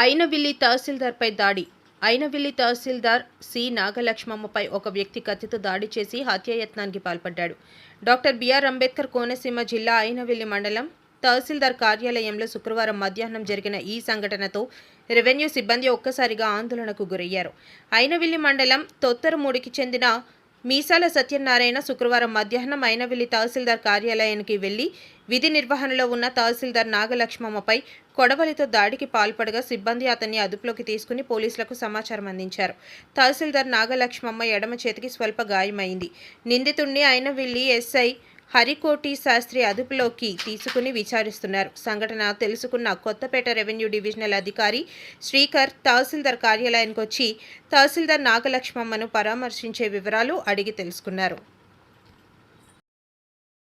అయినవిల్లి తహసీల్దార్పై దాడి. అయినవిల్లి తహసీల్దార్ సి. నాగలక్ష్మమ్మపై ఒక వ్యక్తి కత్తితో దాడి చేసి హత్యాయత్నానికి పాల్పడ్డాడు. డాక్టర్ బిఆర్ అంబేద్కర్ కోనసీమ జిల్లా అయినవిల్లి మండలం తహసీల్దార్ కార్యాలయంలో శుక్రవారం మధ్యాహ్నం జరిగిన ఈ సంఘటనతో రెవెన్యూ సిబ్బంది ఒక్కసారిగా ఆందోళనకు గురయ్యారు. అయినవిల్లి మండలం తొత్తరమూడికి చెందిన మీసాల సత్యనారాయణ శుక్రవారం మధ్యాహ్నం అయినవిల్లి తహసీల్దార్ కార్యాలయానికి వెళ్ళి విధి నిర్వహణలో ఉన్న తహసీల్దార్ నాగలక్ష్మమ్మపై కొడవలితో దాడికి పాల్పడగా సిబ్బంది అతన్ని అదుపులోకి తీసుకుని పోలీసులకు సమాచారం అందించారు. తహసీల్దార్ నాగలక్ష్మమ్మ ఎడమ చేతికి స్వల్ప గాయమైంది. నిందితుడిని అయినవిల్లి ఎస్ఐ హరికోటి శాస్త్రి అదుపులోకి తీసుకుని విచారిస్తున్నారు. సంఘటన తెలుసుకున్న కొత్తపేట రెవెన్యూ డివిజనల్ అధికారి శ్రీకర్ తహసీల్దార్ కార్యాలయానికి వచ్చి తహసీల్దార్ నాగలక్ష్మమ్మను పరామర్శించే వివరాలు అడిగి తెలుసుకున్నారు.